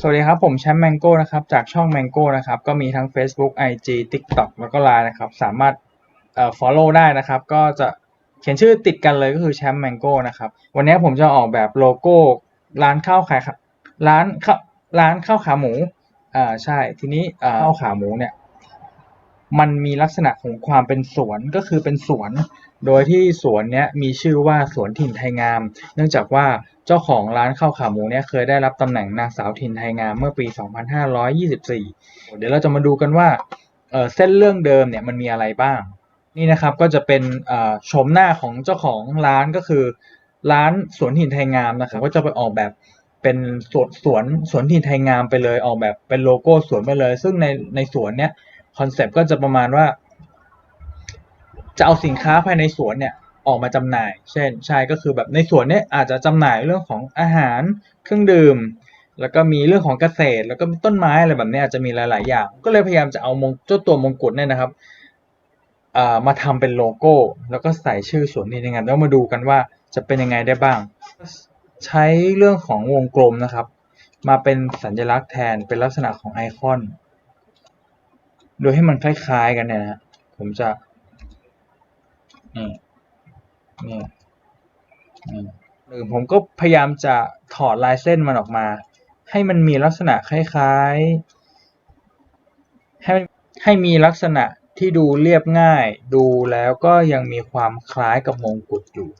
สวัสดีครับ ผมแชมป์แมงโก้นะครับ จากช่องแมงโก้นะครับ ก็มีทั้ง Facebook IG TikTok แล้วก็ Line นะครับ สามารถเอ่อ follow ได้นะครับ ก็จะเขียนชื่อติดกันเลยก็คือแชมป์แมงโก้นะครับ วันนี้ผมจะออกแบบโลโก้ร้านข้าวขายร้านข้าวร้านข้าวขาหมูอ่าใช่ทีนี้อ่อข้าวขาหมูเนี่ย มันมีลักษณะของความเป็นสวนก็คือเป็นสวน โดยที่สวนเนี้ยมีชื่อว่าสวนถิ่นไทยงาม เนื่องจากว่าเจ้าของร้านข้าวขาหมูเนี่ยเคยได้รับตำแหน่งนางสาวถิ่นไทยงามเมื่อปี 2524 เดี๋ยวเราจะมาดูกันว่าเเส้นเรื่องเดิมเนี่ยมันมีอะไรบ้าง นี่นะครับก็จะเป็นเอ่อโฉมหน้าของเจ้าของร้านก็คือ ร้านสวนถิ่นไทยงามนะครับก็จะไปออกแบบเป็นสวนสวนสวนถิ่นไทยงามไปเลยออกแบบเป็นโลโก้สวนไปเลย ซึ่งในในสวนเนี้ย คอนเซปต์ก็จะประมาณว่า จะเอาสินค้าภายในสวนเนี่ยออกมาจำหน่าย เช่น ใช่ก็คือแบบในสวนเนี่ยอาจจะจำหน่ายเรื่องของอาหารเครื่องดื่ม แล้วก็มีเรื่องของเกษตร แล้วก็ต้นไม้อะไรแบบนี้อาจจะมีหลาย ๆ อย่าง ก็เลยพยายามจะเอามงเจ้าตัวมงกุฎเนี่ยนะครับมาทำเป็นโลโก้ แล้วก็ใส่ชื่อสวนนี้ในงานแล้วมาดูกันว่าจะเป็นยังไงได้บ้าง ใช้เรื่องของวงกลมนะครับ มาเป็นสัญลักษณ์แทนเป็นลักษณะของไอคอน โดยให้มันคล้ายๆกันเนี่ยนะผมจะนี่นี่นี่หรือผมก็พยายามจะถอดลายเส้นมันออกมา ให้มันมีลักษณะคล้ายๆให้ให้มีลักษณะที่ดูเรียบง่าย ดูแล้วก็ยังมีความคล้ายกับมงกุฎอยู่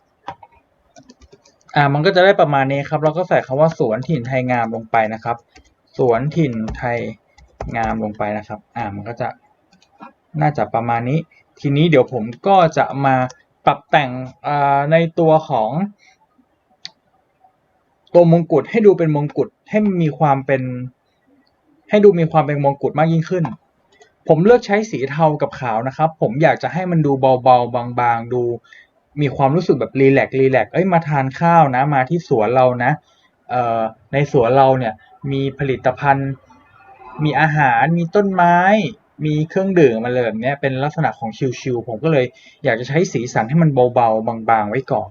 อ่ามันก็จะได้ประมาณนี้ครับ เราก็ใส่คำว่าสวนถิ่นไทยงามลงไปนะครับ สวนถิ่นไทย งามลงไปนะครับ อ่ามันก็จะน่าจะประมาณนี้ ทีนี้เดี๋ยวผมก็จะมาปรับแต่งในตัวของตัวมงกุฎให้ดูเป็นมงกุฎให้มีความเป็น ให้ดูมีความเป็นมงกุฎมากยิ่งขึ้น ผมเลือกใช้สีเทากับขาวนะครับ ผมอยากจะให้มันดูเบาๆบางๆ ดูมีความรู้สึกแบบรีแลกรีแลกเอ้ยมาทานข้าวนะ มาที่สวนเรานะอ่อในสวนเราเนี่ยมีผลิตภัณฑ์ มีอาหารมีต้นไม้ มีเครื่องดื่มมาเลยแบบนี้เป็นลักษณะของชิลๆผมก็เลยอยากจะใช้สีสันให้มันเบาๆบางๆ ไว้ก่อน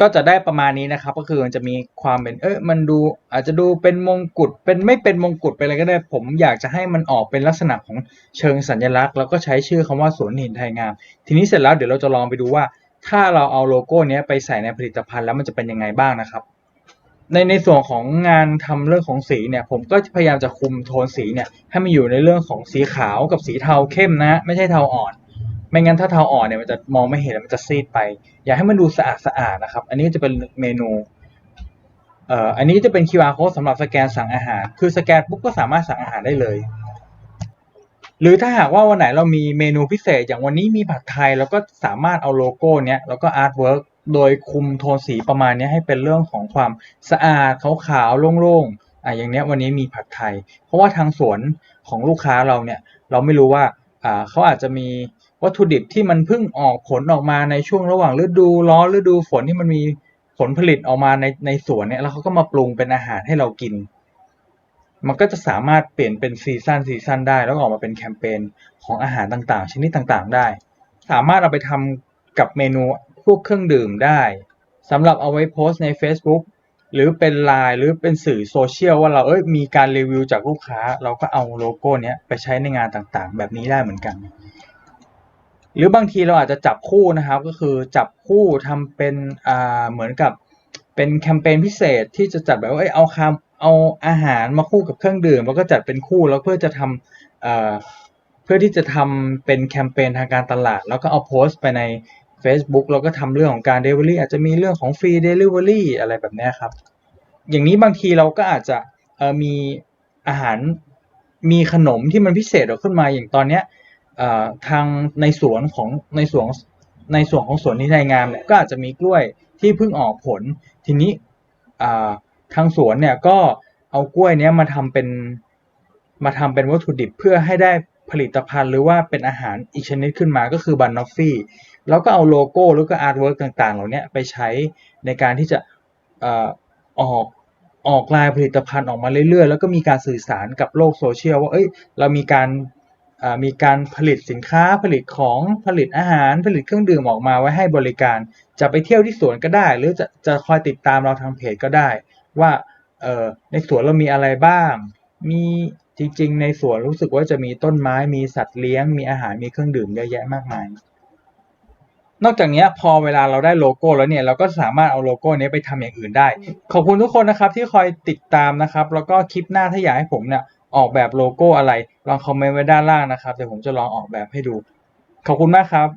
ก็จะได้ประมาณนี้นะครับ ก็คือมันจะมีความเป็นเออมันดูอาจจะดูเป็นมงกุฎเป็นไม่เป็นมงกุฎไปอะไรก็ได้ ผมอยากจะให้มันออกเป็นลักษณะของเชิงสัญลักษณ์ แล้วก็ใช้ชื่อคำว่าสวนหินไทยงาม ทีนี้เสร็จแล้วเดี๋ยวเราจะลองไปดูว่า ถ้าเราเอาโลโก้นี้ไปใส่ในผลิตภัณฑ์แล้วมันจะเป็นยังไงบ้างนะครับ ในในส่วนของงานทำเรื่องของสีเนี่ยผมก็พยายามจะคุมโทนสีเนี่ยให้มันอยู่ในเรื่องของสีขาวกับสีเทาเข้มนะ ไม่ใช่เทาอ่อน ไม่งั้นถ้าเทาอ่อนเนี่ยมันจะมองไม่เห็นมันจะซีดไป อยากให้มันดูสะอาดสะอาดนะครับ อันนี้จะเป็นเมนูเอ่ออันนี้จะเป็น QR code สำหรับสแกนสั่งอาหาร คือสแกนปุ๊บก็สามารถสั่งอาหารได้เลย หรือถ้าหากว่าวันไหนเรามีเมนูพิเศษ อย่างวันนี้มีผัดไทยเราก็สามารถเอาโลโก้เนี้ยแล้วก็อาร์ตเวิร์ก โดยคุมโทนสีประมาณนี้ให้เป็นเรื่องของความสะอาดขาวๆโล่งๆอะอย่างเนี้ยวันนี้มีผัดไทย เพราะว่าทางสวนของลูกค้าเราเนี่ยเราไม่รู้ว่าอ่าเขาอาจจะมีวัตถุดิบที่มันเพิ่งออกผลออกมาในช่วงระหว่างฤดูร้อนฤดูฝนที่มันมีผลผลิตออกมาในในสวนเนี่ยแล้วเขาก็มาปรุงเป็นอาหารให้เรากิน มันก็จะสามารถเปลี่ยนเป็นซีซันซีซันได้ แล้วออกมาเป็นแคมเปญของอาหารต่างๆ ชนิดต่างๆ ได้ สามารถเอาไปทำกับเมนู พวกเครื่องดื่มได้สำหรับเอาไว้โพสต์ใน Facebook หรือเป็นไลน์หรือเป็นสื่อโซเชียลว่าเราเอ้ยมีการรีวิวจากลูกค้า เราก็เอาโลโก้เนี้ยไปใช้ในงานต่างๆ แบบนี้ได้เหมือนกัน หรือบางทีเราอาจจะจับคู่นะครับ ก็คือจับคู่ทำเป็นอ่าเหมือนกับเป็นแคมเปญพิเศษที่จะจัดแบบว่าเอ้ยเอาคำเอาอาหารมาคู่กับเครื่องดื่ม แล้วก็จัดเป็นคู่แล้วเพื่อจะทำเอ่อเพื่อที่จะทำเป็นแคมเปญทางการตลาด แล้วก็เอาโพสต์ไปใน Facebook แล้วก็ทำเรื่องของการ Delivery อาจจะมีเรื่องของฟรี Delivery อะไรแบบนี้ครับ อย่างนี้บางทีเราก็อาจจะมีอาหารมีขนมที่มันพิเศษออกขึ้นมาอย่างตอนเนี้ยทางในสวนของในสวนในส่วนของสวนนิทายงามเนี่ยก็อาจจะมีกล้วยที่เพิ่งออกผล ทีนี้ทางสวนเนี่ยก็เอากล้วยเนี้ยมาทำเป็นมาทำเป็นวัตถุดิบเพื่อให้ได้ผลิตภัณฑ์หรือว่าเป็นอาหารอีกชนิดขึ้นมาก็คือบันนอฟฟี่ แล้วก็เอาโลโก้หรือก็อาร์ตเวิร์กต่างๆ เหล่านี้ไปใช้ในการที่จะออกออกลายผลิตภัณฑ์ออกมาเรื่อยๆ แล้วก็มีการสื่อสารกับโลกโซเชียลว่า เอ้ย เรามีการมีการผลิตสินค้าผลิตของผลิตอาหารผลิตเครื่องดื่มออกมาไว้ให้บริการ จะไปเที่ยวที่สวนก็ได้ หรือจะจะคอยติดตามเราทางเพจก็ได้ ว่าเออในสวนเรามีอะไรบ้าง มีจริงๆ ในสวนรู้สึกว่าจะมีต้นไม้มีสัตว์เลี้ยง มีอาหารมีเครื่องดื่มเยอะแยะมากมาย นอกจากเนี้ยพอเวลาเราได้โลโก้แล้วเนี่ยเราก็สามารถเอาโลโก้เนี้ยไปทำอย่างอื่นได้ ขอบคุณทุกคนนะครับที่คอยติดตามนะครับ แล้วก็คลิปหน้าถ้าอยากให้ผมเนี่ยออกแบบโลโก้อะไร ลองคอมเมนต์ไว้ด้านล่างนะครับเดี๋ยวผมจะลองออกแบบให้ดู ขอบคุณมากครับ